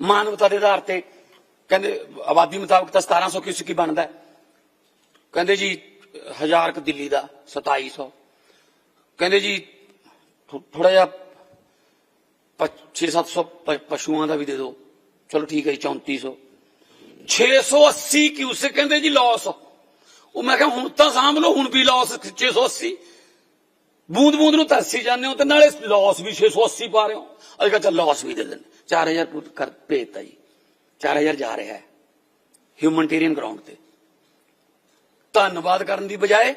ਮਾਨਵਤਾ ਦੇ ਆਧਾਰ ਤੇ ਕਹਿੰਦੇ, ਆਬਾਦੀ ਮੁਤਾਬਕ ਤਾਂ 1700 ਕਿਸ ਕੀ ਬਣਦਾ? ਕਹਿੰਦੇ ਜੀ, ਹਜ਼ਾਰ ਕੁ ਦਿੱਲੀ ਦਾ 2700 ਕਹਿੰਦੇ ਜੀ ਥੋੜਾ ਜਿਹਾ 6-700 ਪਸ਼ੂਆਂ ਦਾ ਵੀ ਦੇ ਦਿਓ ਚਲੋ ਠੀਕ ਹੈ ਜੀ 3400 680 ਕਿਊਸੇ ਕਹਿੰਦੇ ਜੀ ਲਾਸ ਉਹ ਮੈਂ ਕਿਹਾ, ਹੁਣ ਤਾਂ ਸਾਂਭ ਲਓ, ਹੁਣ ਵੀ ਲਾਸ 680 ਬੂੰਦ ਬੂੰਦ ਨੂੰ ਤਰਸੀ ਜਾਂਦੇ ਹੋ ਤੇ ਨਾਲੇ ਲਾਸ ਵੀ 680 ਪਾ ਰਹੇ ਹੋ। ਅੱਜ ਕਿਹਾ ਚੱਲ ਲਾਸ ਵੀ ਦੇ ਦਿੰਦੇ। 4000 ਪੁੱਟ ਕਰ ਭੇਜਤਾ ਜੀ। 4000 ਜਾ ਰਿਹਾ ਹੈ। ਹਿਊਮਨਟੇਰੀਅਨ ਗਰਾਊਂਡ ਤੇ। ਧੰਨਵਾਦ ਕਰਨ ਦੀ ਬਜਾਏ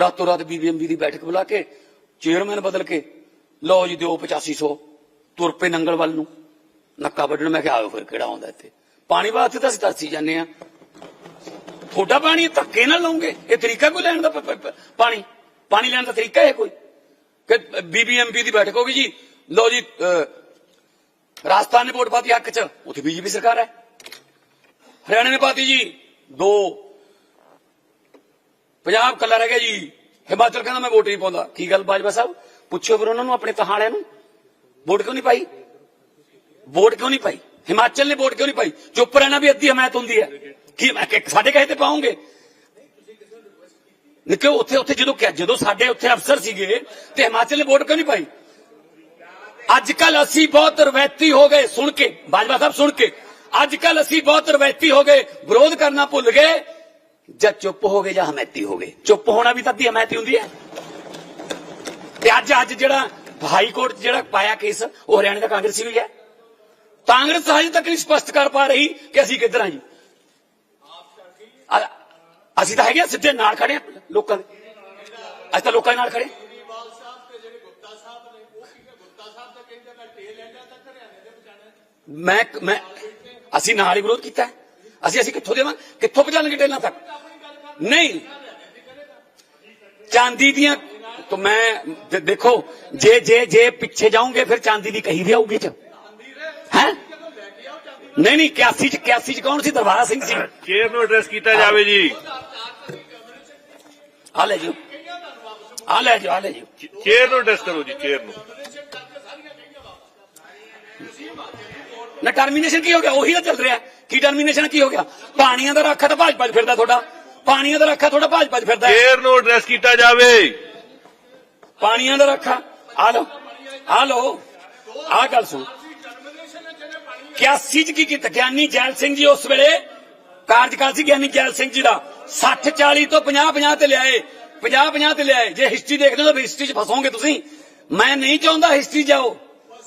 ਰਾਤੋਂ ਰਾਤ ਬੀਬੀਐਮਬੀ ਦੀ ਬੈਠਕ ਬੁਲਾ ਕੇ ਚੇਅਰਮੈਨ ਬਦਲ ਕੇ ਲਓ ਜੀ ਦਿਓ 8500 ਤੁਰ ਪਏ ਨੰਗਲ ਵੱਲ ਨੂੰ। ਨੱਕਾ ਵੱਢਣ ਮੈਂ ਕਿਹਾ ਆਇਓ ਫਿਰ ਕਿਹੜਾ ਆਉਂਦਾ ਇੱਥੇ। ਪਾਣੀ ਵਾਸਤੇ ਤਾਂ ਅਸੀਂ ਤਰਸੀ ਜਾਂਦੇ ਆ ਤੁਹਾਡਾ ਪਾਣੀ ਧੱਕੇ ਨਾਲ ਲਓਗੇ ਇਹ ਤਰੀਕਾ ਕੋਈ ਲੈਣ ਦਾ ਪਾਣੀ? ਪਾਣੀ ਲੈਣ ਦਾ ਤਰੀਕਾ ਹੈ ਕੋਈ? ਕਿ ਬੀਬੀਐਮਪੀ ਦੀ ਬੈਠਕ ਹੋਗੀ ਜੀ। ਲਓ ਜੀ ਅਹ, ਰਾਜਸਥਾਨ ਨੇ ਵੋਟ ਪਾਤੀ ਹੱਕ ਚ, ਉੱਥੇ ਬੀਜੇਪੀ ਸਰਕਾਰ ਹੈ। ਹਰਿਆਣਾ ਨੇ ਪਾਤੀ ਜੀ ਦੋ। ਪੰਜਾਬ ਕੱਲਾ ਰਹਿ ਗਿਆ ਜੀ। ਹਿਮਾਚਲ ਕਹਿੰਦਾ ਮੈਂ ਵੋਟ ਨਹੀਂ ਪਾਉਂਦਾ। ਕੀ ਗੱਲ ਬਾਜਵਾ ਸਾਹਿਬ? ਪੁੱਛੋ ਫਿਰ ਉਹਨਾਂ ਨੂੰ, ਆਪਣੇ ਤਹਾਲਿਆਂ ਨੂੰ। ਵੋਟ ਕਿਉਂ ਨਹੀਂ ਪਾਈ? ਵੋਟ ਕਿਉਂ ਨਹੀਂ ਪਾਈ? ਹਿਮਾਚਲ ਨੇ ਵੋਟ ਕਿਉਂ ਨਹੀਂ ਪਾਈ? ਚੁੱਪ ਰਹਿਣਾ ਵੀ ਅੱਧੀ ਹਮਾਇਤ ਹੁੰਦੀ ਹੈ। ਕੀ ਮੈਂ ਸਾਡੇ ਕਹੇ ਤੇ ਪਾਉਂਗੇ? ਨਿੱਕੇ, ਉੱਥੇ ਉੱਥੇ ਜਦੋਂ ਕਿਹਾ ਜਦੋਂ ਸਾਡੇ ਉੱਥੇ ਅਫਸਰ ਸੀਗੇ ਤੇ ਹਿਮਾਚਲ ਨੇ ਵੋਟ ਕਿਉਂ ਨਹੀਂ ਪਾਈ? ਅੱਜ ਕੱਲ ਅਸੀਂ ਬਹੁਤ ਰਵੈਤੀ ਹੋ ਗਏ। ਸੁਣ ਕੇ ਬਾਜਵਾ ਸਾਹਿਬ ਸੁਣ ਕੇ। ਅੱਜ ਕੱਲ ਅਸੀਂ ਬਹੁਤ ਰਵੈਤੀ ਹੋ ਗਏ। ਵਿਰੋਧ ਕਰਨਾ ਭੁੱਲ ਗਏ। ਜਾਂ ਚੁੱਪ ਹੋ ਗਏ ਜਾਂ ਹਮੈਤੀ ਹੋ ਗਏ। ਚੁੱਪ ਹੋਣਾ ਵੀ ਤਾਂ ਅੱਧੀ ਹਮੈਤੀ ਹੁੰਦੀ ਹੈ। ਤੇ ਅੱਜ ਅੱਜ ਜਿਹੜਾ ਹਾਈ ਕੋਰਟ 'ਚ ਜਿਹੜਾ ਪਾਇਆ ਕੇਸ ਉਹ ਹਰਿਆਣਾ ਦਾ ਕਾਂਗਰਸੀ ਵੀ ਹੈ। ਕਾਂਗਰਸ ਹਜੇ ਤੱਕ ਨਹੀਂ ਸਪਸ਼ਟ ਕਰ ਪਾ ਰਹੀ ਕਿ ਅਸੀਂ ਕਿੱਧਰ ਹਾਂ ਜੀ। ਅਸੀਂ ਤਾਂ ਹੈਗੇ ਆ, ਸਿੱਧੇ ਨਾਲ ਖੜੇ ਆ ਲੋਕਾਂ ਦੇ। ਅਸੀਂ ਤਾਂ ਲੋਕਾਂ ਦੇ ਨਾਲ ਖੜੇ ਹਾਂ। ਕੇਜਰੀਵਾਲ ਸਾਹਿਬ ਤੇ ਜਿਹੜੇ ਗੁਪਤਾ ਸਾਹਿਬ ਨੇ ਉਹ ਕੀ ਗੁਪਤਾ ਸਾਹਿਬ ਤਾਂ ਕਹਿੰਦੇ ਮੈਂ ਟੇਲ ਐਂਡਾ ਤੱਕ ਹਰਿਆਣੇ ਦੇ ਬਚਾਣਾ ਮੈਂ ਮੈਂ ਅਸੀਂ ਨਾਲ ਹੀ ਵਿਰੋਧ ਕੀਤਾ ਹੈ। ਅਸੀਂ ਅਸੀਂ ਕਿੱਥੋਂ ਦੇਵਾਂ ਕਿੱਥੋਂ ਪਹੁੰਚਾਣਗੇ ਟੇਲਾਂ ਤੱਕ ਨਹੀਂ ਚਾਂਦੀ ਦੀਆਂ ਤਾਂ ਮੈਂ ਦੇ- ਦੇਖੋ ਜੇ ਜੇ ਜੇ ਪਿੱਛੇ ਜਾਓਗੇ ਫਿਰ ਚਾਂਦੀ ਦੀ ਕਹੀ ਵੀ ਆਊਗੀ ਚ ਹੈ ਨਹੀਂ ਨਹੀਂ 81 ਚ 81 ਚ ਕੌਣ ਸੀ ਦਰਬਾਰਾ ਸਿੰਘ ਸੀ ਚੇਅਰ ਨੂੰ ਐਡਰੈਸ ਕੀਤਾ ਜਾਵੇ ਜੀ ਆ ਲੈ ਜੀ ਆ ਲੈ ਜੀ ਆ ਲੈ ਜੀ ਚੇਅਰ ਨੂੰ ਐਡਰੈਸ ਕਰੋ ਜੀ ਚੇਅਰ ਨੂੰ ਟਰਮੀਨੇਸ਼ਨ ਕੀ ਹੋ ਗਿਆ? ਉਹੀ ਤਾਂ ਚੱਲ ਰਿਹਾ। ਕੀ ਟਰਮੀਨੇਸ਼ਨ ਕੀ ਹੋ ਗਿਆ? ਪਾਣੀਆਂ ਦਾ ਰੱਖਾ ਤਾਂ ਭਾਜਪਾ 'ਚ ਫਿਰਦਾ ਤੁਹਾਡਾ। ਪਾਣੀਆਂ ਦਾ ਰੱਖਾ ਤੁਹਾਡਾ ਭਾਜਪਾ 'ਚ ਫਿਰਦਾ। ਚੇਅਰ ਨੂੰ ਐਡਰੈਸ ਕੀਤਾ ਜਾਵੇ। ਪਾਣੀਆਂ ਦਾ ਰੱਖਾ। ਆ ਲਓ। ਆ ਲਓ। ਆ ਗੱਲ ਸੁਣ। 81 ਚ ਕੀ ਕੀਤਾ? ਗਿਆਨੀ ਜੈਲ ਸਿੰਘ ਜੀ ਉਸ ਵੇਲੇ ਕਾਰਜਕਾਲ ਸੀ ਗਿਆਨੀ ਜੈਲ ਸਿੰਘ ਜੀ ਦਾ। 60 40 ਤੋਂ 50 50 ਤੇ ਲਿਆਏ। 50 50 ਤੇ ਲਿਆਏ। ਜੇ ਹਿਸਟਰੀ ਦੇਖਦੇ ਹੋ ਤਾਂ ਹਿਸਟਰੀ 'ਚ ਫਸੋਗੇ ਤੁਸੀਂ। ਮੈਂ ਨਹੀਂ ਚਾਹੁੰਦਾ ਹਿਸਟਰੀ ਜਾਓ।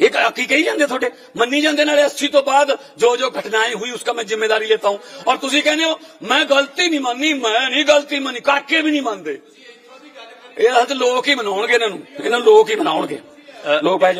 ਇਹ ਕੀ ਕਹੀ ਜਾਂਦੇ ਤੁਹਾਡੇ? ਮੰਨੀ ਜਾਂਦੇ ਨਾਲੇ 80 ਤੋਂ ਬਾਅਦ ਜੋ ਜੋ ਘਟਨਾएं हुई उसका ਮੈਂ जिम्मेदारी लेता हूं और ਤੁਸੀਂ ਕਹਿੰਦੇ ਹੋ ਮੈਂ ਗਲਤੀ ਨਹੀਂ ਮੰਨੀ ਮੈਂ ਨਹੀਂ ਗਲਤੀ ਮੰਨੀ ਕਾਕੇ ਵੀ ਨਹੀਂ ਮੰਨਦੇ। ਇਹ ਹੱਥ ਲੋਕ ਹੀ ਮਨਾਉਣਗੇ ਇਹਨਾਂ ਨੂੰ। ਇਹਨਾਂ ਲੋਕ ਹੀ ਮਨਾਉਣਗੇ। ਲੋਕ ਬਹਿ